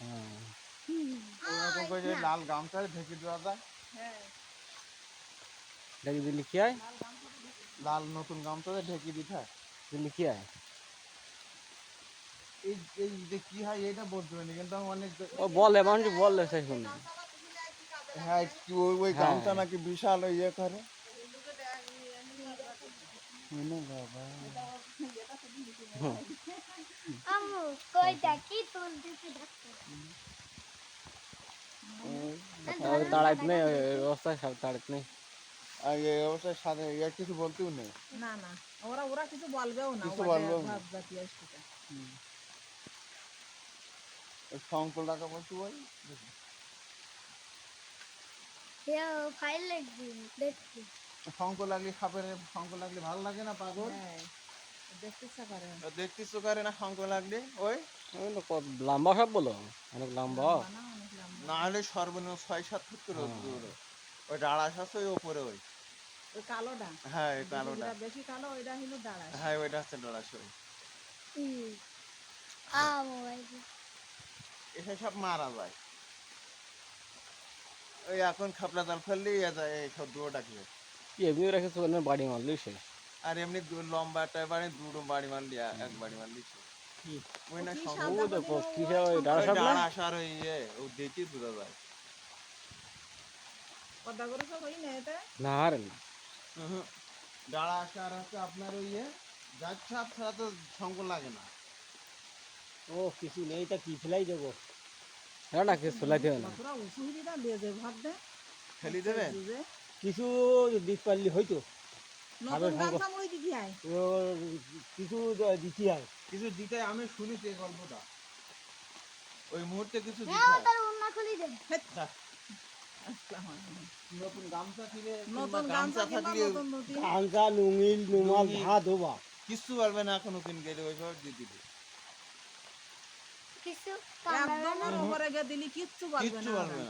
হ্যাঁ ওরকম করে যদি লাল গামছা ঢেকে দেওয়া যায়। হ্যাঁ। এটা কি দিল্লি হয়? লাল নতুন গামছাতে ঢেকে দিতে হয়। দিল্লি কি হয়? এই এই যে কি হয় এটা বলতে পারিনি কিন্তু আমি অনেক ও বলে মানুষ বললে সে শুনি। হ্যাঁ কি ওই ওই হ্যাঁ। গামছা নাকি বিশাল ইয়ে করে। বাবা। আম্মু কইটা কি তুলতেছি? ওই তাড়াইতে নেই ওই ওই অবস্থায় সব নেই। আর এই অবস্থায় সাথে ইয়ে কিছু বলতেও নেই। না না। ওরা ওরা কিছু বলবেও না কিছু বলবেও না। ওই টাকা বলতে বল ইয়া ফাইল দেখছি শঙ্ক লাগলে খাপের শঙ্ক লাগলে ভালো লাগে না পাগল? হ্যাঁ দেখতে ইচ্ছা করে না। শঙ্ক লাগলে? ওই? ওই কত লম্বা সব বলো? অনেক লম্বা। না হলে সর্বনিম্ন ছয় সাত ফুট করে দূরে ওই ডাড়াস আছে ওই ওপরে ওই। ওই কালোটা? হ্যাঁ এই কালোটা। বেশি কালো ওইটা হলো হ্যাঁ ওইটা হচ্ছে ডাড়াস ওই। এসে সব মারা যায়। ওই এখন খাপলা জাল ফেললেই যায় এই সব দুটো ডাকলে কি এমনি রেখেছো বাড়ি মারলি শেষ আর এমনি দু- লম্বা একটা বাড়ি দুটো বাড়ি মারলি এক বাড়ি মারলি শেষ। না আর ইয়ে না হচ্ছে আপনার ওই ইয়ে যাচ্ছে ছাড়া তো শঙ্ক লাগে না। ও কিছু নেই তা কি ফেলাই দেবো? না না কিছু ফেলাই দেবে না। ফেলি দেবে পারলি হয়তো। কিছু দিতে হয় কিছু দিতে আমি শুনেছি এই গল্পটা। ওই মুহূর্তে কিছু দিতে হ্যাঁ। তার উন্না খুলি দে নতুন গামছা কিনে নতুন গামছা থাকলে নতুন নদী নুমাল ভাত হবা কিচ্ছু পারবে না এখনও কিন গেলে ওইভাবে দিয়ে দিবে। কিছু একদম উপরে গিয়ে দিলি কিচ্ছু কিচ্ছু পারবে না।